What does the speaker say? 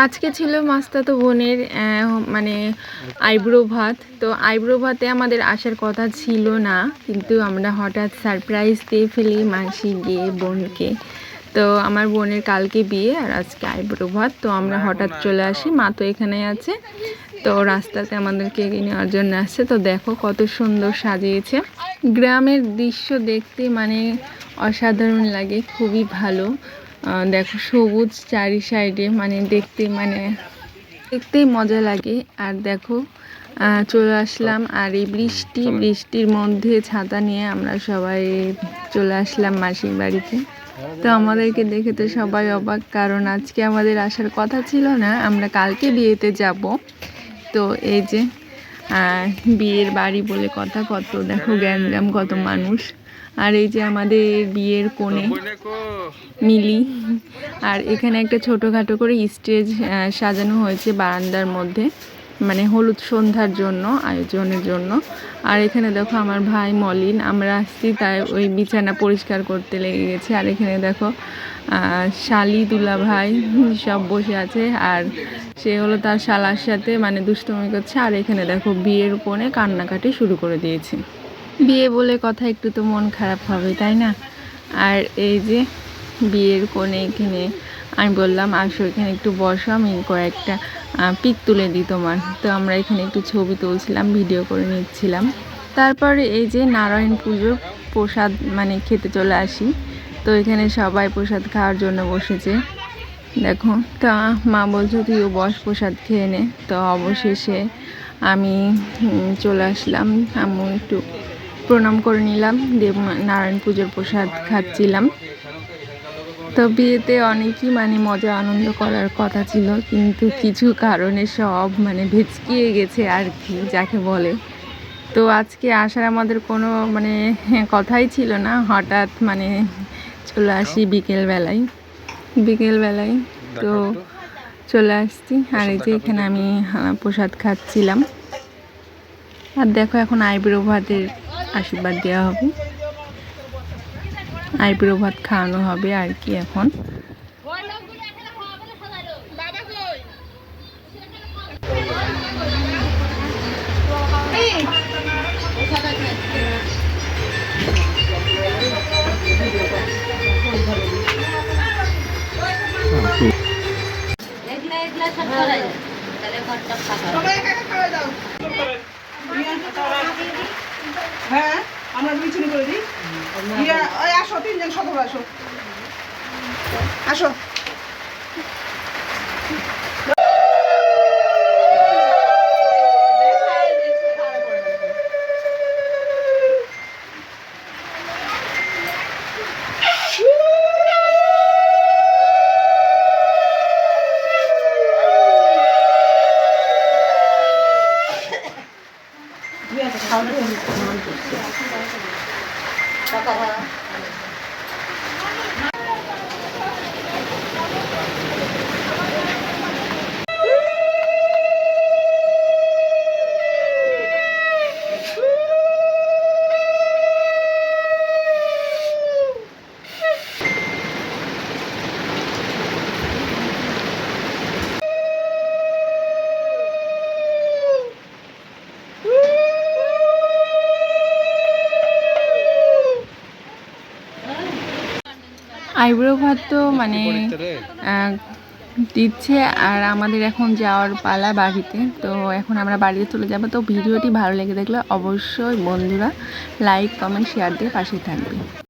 আজকে ছিল মাস্তাতো বোনের মানে আইব্রো ভাত। তো আইব্রো ভাতে আমাদের আসার কথা ছিল না, কিন্তু আমরা হঠাৎ সারপ্রাইজ দিয়ে ফেলি মাসি গিয়ে বোনকে। তো আমার বোনের কালকে বিয়ে আর আজকে আইব্রো ভাত। তো আমরা হঠাৎ চলে আসি, মা তো এখানে আছে। তো রাস্তাতে আমাদেরকে নেওয়ার জন্য আসছে। তো দেখো কত সুন্দর সাজিয়েছে। গ্রামের দৃশ্য দেখতে মানে অসাধারণ লাগে, খুবই ভালো। দেখো সবুজ চারি সাইডে মানে দেখতে মানে দেখতেই মজা লাগে। আর দেখো চলে আসলাম আর এই বৃষ্টি বৃষ্টির মধ্যে ছাতা নিয়ে আমরা সবাই চলে আসলাম মাসির বাড়িতে। তো আমাদেরকে দেখে তো সবাই অবাক কারণ আজকে আমাদের আসার কথা ছিল না আমরা কালকে বিয়েতে যাব। তো এই যে বিয়ের বাড়ি বলে কথা কত দেখো গ্যাঞ্জাম কত মানুষ। আর এই যে আমাদের বিয়ের কোণে মিলি। আর এখানে একটা ছোটোখাটো করে স্টেজ সাজানো হয়েছে বারান্দার মধ্যে মানে হলুদ সন্ধ্যার জন্য, আয়োজনের জন্য। আর এখানে দেখো আমার ভাই মলিন, আমরা আসছি, তাই ওই বিছানা পরিষ্কার করতে লেগে গেছে। আর এখানে দেখো শালি দুলা ভাই সব বসে আছে, আর সে হলো তার শালার সাথে মানে দুষ্টুমি করছে। আর এখানে দেখো বিয়ের কোণে কান্নাকাটি শুরু করে দিয়েছে। বিয়ে বলে কথা একটু তো মন খারাপ হবে, তাই না? আর এই যে বিয়ের কোণে এখানে আমি বললাম, আসো এখানে একটু বসো, আমি কয়েকটা পিক তুলে দিই তোমার। তো আমরা এখানে একটু ছবি তুলছিলাম, ভিডিও করে নিচ্ছিলাম। তারপরে এই যে নারায়ণ পুজোর প্রসাদ মানে খেতে চলে আসি। তো এখানে সবাই প্রসাদ খাওয়ার জন্য বসেছে। দেখো, তা মা বলছো তুইও বস, প্রসাদ খেয়ে নে। তো অবশেষে আমি চলে আসলাম। আম্মু একটু প্রণাম করে নিলাম দেব নারায়ণ পুজোর প্রসাদ খাচ্ছিলাম। তো বিয়েতে অনেকই মানে মজা আনন্দ করার কথা ছিল কিন্তু কিছু কারণে সব মানে ভেচকিয়ে গেছে আর কি যাকে বলে। তো আজকে আসার আমাদের কোনো মানে কথাই ছিল না হঠাৎ মানে চলে আসি বিকেলবেলায়। বিকেলবেলায় তো চলে আসছি আর এই যে এখানে আমি প্রসাদ খাচ্ছিলাম। আর দেখো এখন আইব্রো ভাতের আশীর্বাদ দেওয়া হবে। আইব্রো ভাত খাওয়ানো হবে আর কি এখন। তাহলে ঘরটা ফাঁকা হবে। হ্যাঁ আমরা বিছুনি করে দিই। আসো তিনজন সদর আসো। আসো। খাওয়ানোর অনুমান করছে টাকা আইব্রো ভাত তো মানে দিচ্ছে আর আমাদের এখন যাওয়ার পালা বাড়িতে। তো এখন আমরা বাড়িতে চলে যাব। তো ভিডিওটি ভালো লেগে দেখলে অবশ্যই বন্ধুরা লাইক কমেন্ট শেয়ার দিয়ে পাশে থাকবে।